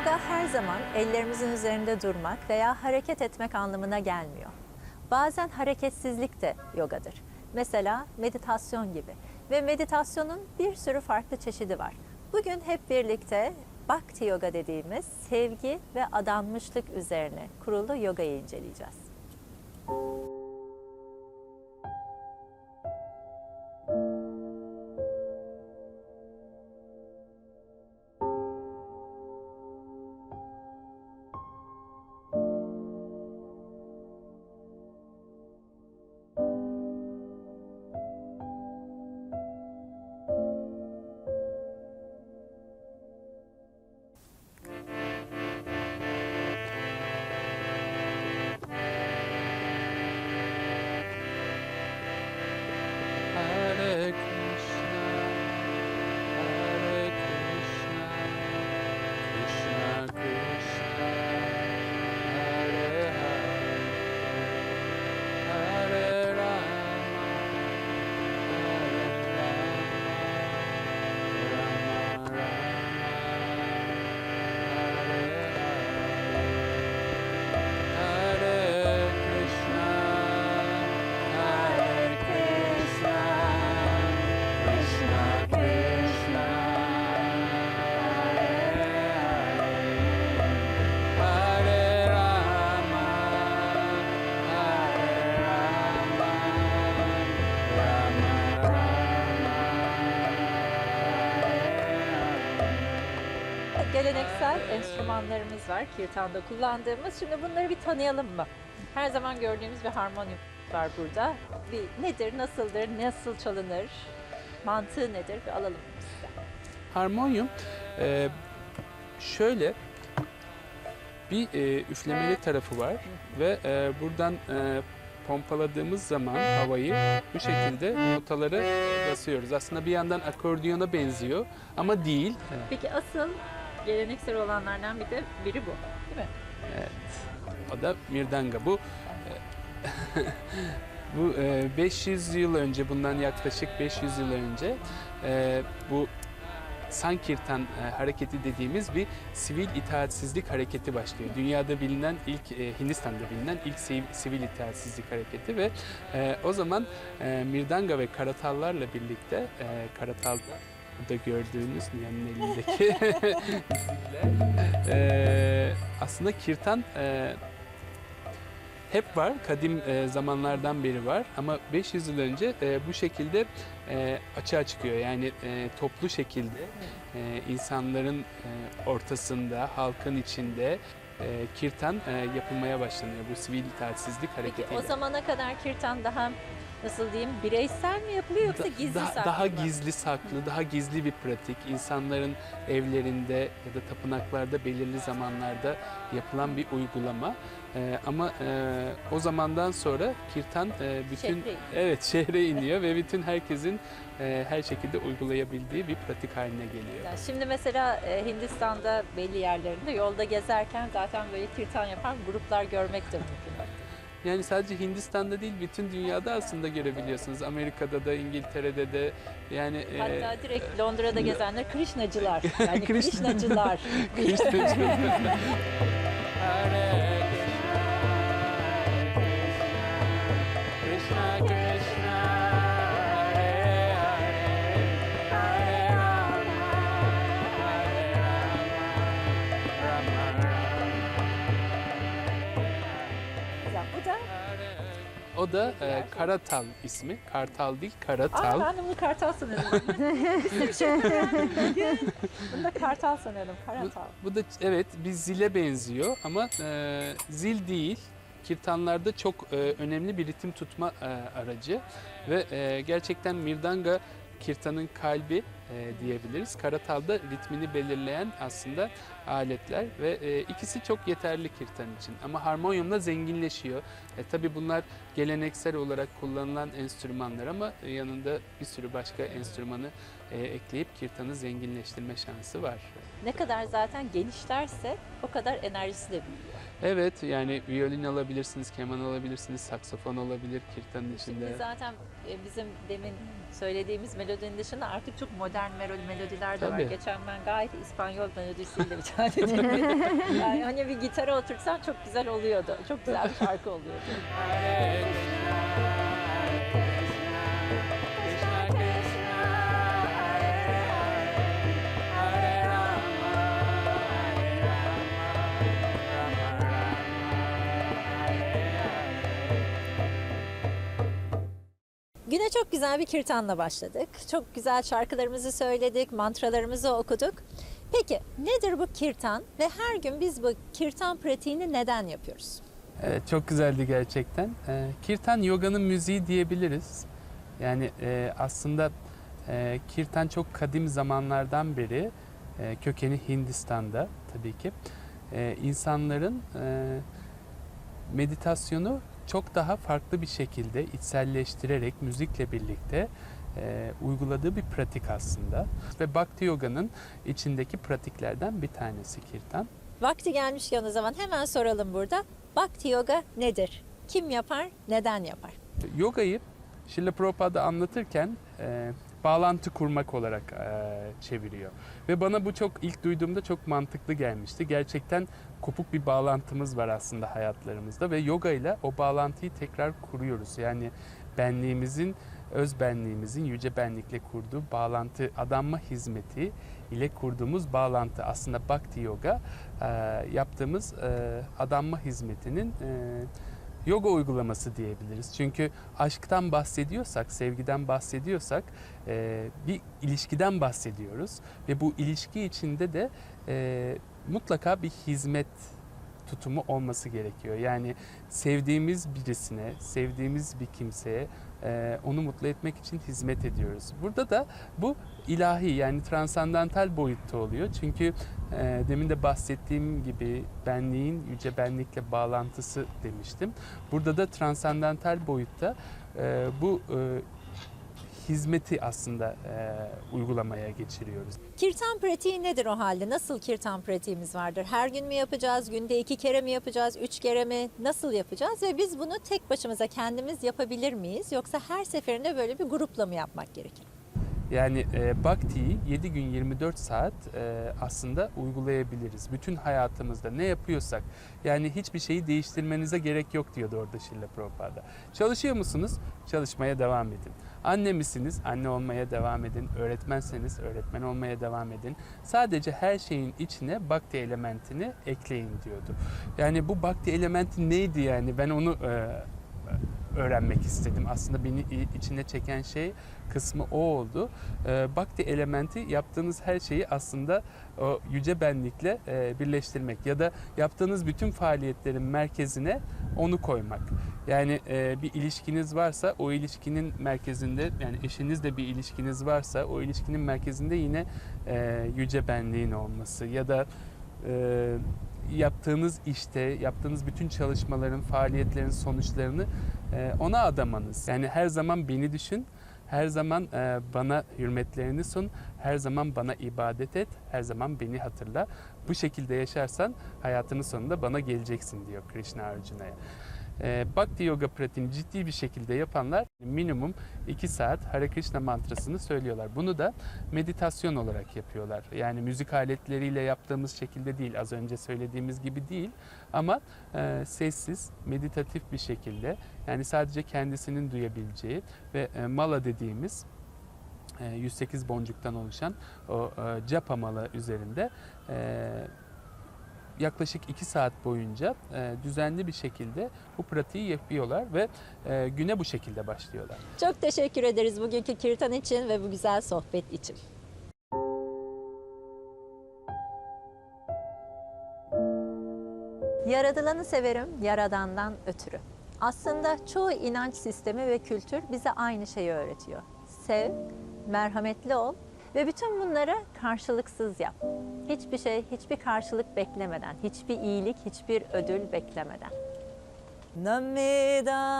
Yoga her zaman ellerimizin üzerinde durmak veya hareket etmek anlamına gelmiyor. Bazen hareketsizlik de yogadır. Mesela meditasyon gibi. Ve meditasyonun bir sürü farklı çeşidi var. Bugün hep birlikte Bhakti Yoga dediğimiz sevgi ve adanmışlık üzerine kurulu yogayı inceleyeceğiz. Geleneksel enstrümanlarımız var kirtanda kullandığımız. Şimdi bunları bir tanıyalım mı? Her zaman gördüğümüz bir harmonium var burada. Bir nedir, nasıldır, nasıl çalınır, mantığı nedir bir alalım size. Harmonyum e, şöyle bir e, üflemeli tarafı var ve e, buradan e, pompaladığımız zaman havayı bu şekilde notaları basıyoruz. Aslında bir yandan akordiyona benziyor ama değil. Peki asıl geleneksel olanlardan bir de biri bu değil mi? Evet. O da mirdanga. Bu e, bu e, 500 yıl önce bundan yaklaşık 500 yıl önce e, bu Sankirtan e, hareketi dediğimiz bir sivil itaatsizlik hareketi başlıyor. Dünyada bilinen ilk e, Hindistan'da bilinen ilk siv- sivil itaatsizlik hareketi ve e, o zaman e, mirdanga ve karatallarla birlikte e, burada gördüğünüz yanın elindeki e, aslında kirtan e, hep var, kadim e, zamanlardan beri var ama 500 yıl önce e, bu şekilde e, açığa çıkıyor. Yani e, toplu şekilde e, insanların e, ortasında, halkın içinde e, kirtan e, yapılmaya başlanıyor bu sivil itaatsizlik Peki hareketiyle. o zamana kadar kirtan daha nasıl diyeyim bireysel mi yapılıyor yoksa Da- gizli daha, saklı daha mı? gizli saklı, daha gizli bir pratik. İnsanların evlerinde ya da tapınaklarda belirli zamanlarda yapılan bir uygulama. Ee, ama e, o zamandan sonra kirtan e, bütün Şehre evet şehre iniyor ve bütün herkesin e, her şekilde uygulayabildiği bir pratik haline geliyor. Yani şimdi mesela e, Hindistan'da belli yerlerinde yolda gezerken zaten böyle kirtan yapan gruplar görmek de mümkün. Yani sadece Hindistan'da değil bütün dünyada aslında görebiliyorsunuz. Amerika'da da, İngiltere'de de yani e, Hatta direkt Londra'da gezenler Krishnacılar. Yani Krishna- Krishnacılar. O da e, Karatal ismi. Kartal değil, Aa, Karatal. ben de bunu kartal sanıyordum. Bir şey. Bunu da kartal sanıyordum. Bu, Kartal. bu da evet bir zile benziyor ama e, zil değil. Kirtanlarda çok e, önemli bir ritim tutma e, aracı ve e, gerçekten mirdanga kirtanın kalbi e, diyebiliriz. Karatalda ritmini belirleyen aslında aletler ve e, ikisi çok yeterli kirtan için. Ama harmonyumla zenginleşiyor. E, tabii bunlar geleneksel olarak kullanılan enstrümanlar ama e, yanında bir sürü başka enstrümanı e, ekleyip kirtanı zenginleştirme şansı var. Ne kadar zaten genişlerse o kadar enerjisi de büyüyor. Evet yani violin alabilirsiniz, keman alabilirsiniz, saksafon olabilir kirtanın içinde. Şimdi zaten e, bizim demin söylediğimiz melodinin dışında artık çok modern modern melo- melodiler de var. Tabii. Geçen ben gayet İspanyol melodisiyle bir tane dinledim. yani hani bir gitara otursan çok güzel oluyordu. Çok güzel bir şarkı oluyordu. Güne çok güzel bir kirtanla başladık. Çok güzel şarkılarımızı söyledik, mantralarımızı okuduk. Peki nedir bu kirtan ve her gün biz bu kirtan pratiğini neden yapıyoruz? Evet, çok güzeldi gerçekten. Ee, Kirtan yoganın müziği diyebiliriz. Yani e, aslında e, kirtan çok kadim zamanlardan beri e, kökeni Hindistan'da tabii ki. E, insanların meditasyonu çok daha farklı bir şekilde içselleştirerek müzikle birlikte e, uyguladığı bir pratik aslında. Ve Bhakti Yoga'nın içindeki pratiklerden bir tanesi kirtan. Vakti gelmişken o zaman hemen soralım burada. Bhakti Yoga nedir? Kim yapar, neden yapar? Yogayı Şila Prabhupada anlatırken e, bağlantı kurmak olarak e, çeviriyor. Ve bana bu çok ilk duyduğumda çok mantıklı gelmişti. Gerçekten kopuk bir bağlantımız var aslında hayatlarımızda ve yoga ile o bağlantıyı tekrar kuruyoruz. Yani benliğimizin, öz benliğimizin yüce benlikle kurduğu bağlantı, adanma hizmeti ile kurduğumuz bağlantı. Aslında Bhakti Yoga e, yaptığımız e, adanma hizmetinin e, yoga uygulaması diyebiliriz. Çünkü aşktan bahsediyorsak, sevgiden bahsediyorsak e, bir ilişkiden bahsediyoruz ve bu ilişki içinde de e, mutlaka bir hizmet tutumu olması gerekiyor. Yani sevdiğimiz birisine, sevdiğimiz bir kimseye e, onu mutlu etmek için hizmet ediyoruz. Burada da bu ilahi yani transandantal boyutta oluyor. Çünkü e, demin de bahsettiğim gibi benliğin yüce benlikle bağlantısı demiştim. Burada da transandantal boyutta e, bu e, hizmeti aslında e, uygulamaya geçiriyoruz. Kirtan pratiği nedir o halde? Nasıl kirtan pratiğimiz vardır? Her gün mü yapacağız? Günde iki kere mi yapacağız? Üç kere mi? Nasıl yapacağız? Ve biz bunu tek başımıza kendimiz yapabilir miyiz? Yoksa her seferinde böyle bir grupla mı yapmak gerekir? Yani e, Bhakti'yi 7 gün 24 saat e, aslında uygulayabiliriz. Bütün hayatımızda ne yapıyorsak yani hiçbir şeyi değiştirmenize gerek yok diyordu orada Şilla Prabhupada. Çalışıyor musunuz? Çalışmaya devam edin. Anne misiniz? Anne olmaya devam edin. Öğretmenseniz öğretmen olmaya devam edin. Sadece her şeyin içine Bhakti elementini ekleyin diyordu. Yani bu Bhakti elementi neydi yani? Ben onu e, öğrenmek istedim. Aslında beni içine çeken şey kısmı o oldu. Ee, Bhakti elementi yaptığınız her şeyi aslında o yüce benlikle e, birleştirmek ya da yaptığınız bütün faaliyetlerin merkezine onu koymak. Yani e, bir ilişkiniz varsa o ilişkinin merkezinde yani eşinizle bir ilişkiniz varsa o ilişkinin merkezinde yine e, yüce benliğin olması ya da e, yaptığınız işte, yaptığınız bütün çalışmaların, faaliyetlerin sonuçlarını e, ona adamanız. Yani her zaman beni düşün, her zaman e, bana hürmetlerini sun, her zaman bana ibadet et, her zaman beni hatırla. Bu şekilde yaşarsan hayatının sonunda bana geleceksin diyor Krishna Arjuna'ya. E, Bhakti Yoga pratiğini ciddi bir şekilde yapanlar minimum 2 saat Hare Krishna mantrasını söylüyorlar. Bunu da meditasyon olarak yapıyorlar. Yani müzik aletleriyle yaptığımız şekilde değil, az önce söylediğimiz gibi değil. Ama e, sessiz, meditatif bir şekilde yani sadece kendisinin duyabileceği ve e, mala dediğimiz e, 108 boncuktan oluşan o e, japa mala üzerinde e, yaklaşık 2 saat boyunca e, düzenli bir şekilde bu pratiği yapıyorlar ve e, güne bu şekilde başlıyorlar. Çok teşekkür ederiz bugünkü kirtan için ve bu güzel sohbet için. Yaradılanı severim, yaradandan ötürü. Aslında çoğu inanç sistemi ve kültür bize aynı şeyi öğretiyor. Sev, merhametli ol ve bütün bunları karşılıksız yap. Hiçbir şey, hiçbir karşılık beklemeden, hiçbir iyilik, hiçbir ödül beklemeden. Namidanam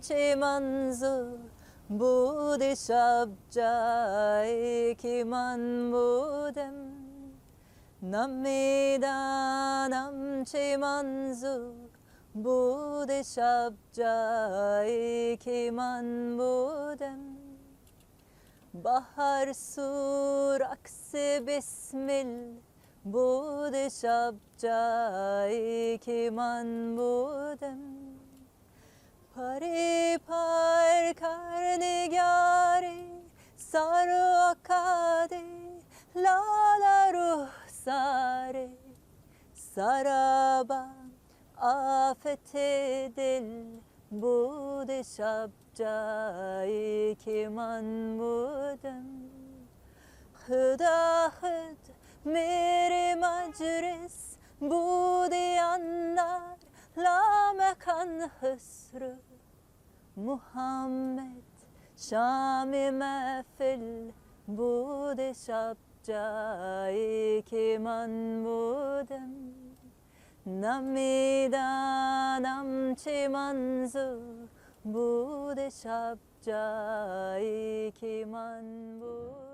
chimanzu Budi shabjai kiman mudem Namidanam chimanzu Budi shabjai kiman mudem Bahar sur aksi bismil Bude şapcayı kiman budem Pari par karnigari Saru akade Lala ruh sare. Saraba afete dil bude şabcai ki man budem Huda hud mere majris. Bude annar la mekan hüsrü Muhammed Şami mefil. Bude şabcai ki man budem Namida namçi manzu Bude şapcayı kiman budem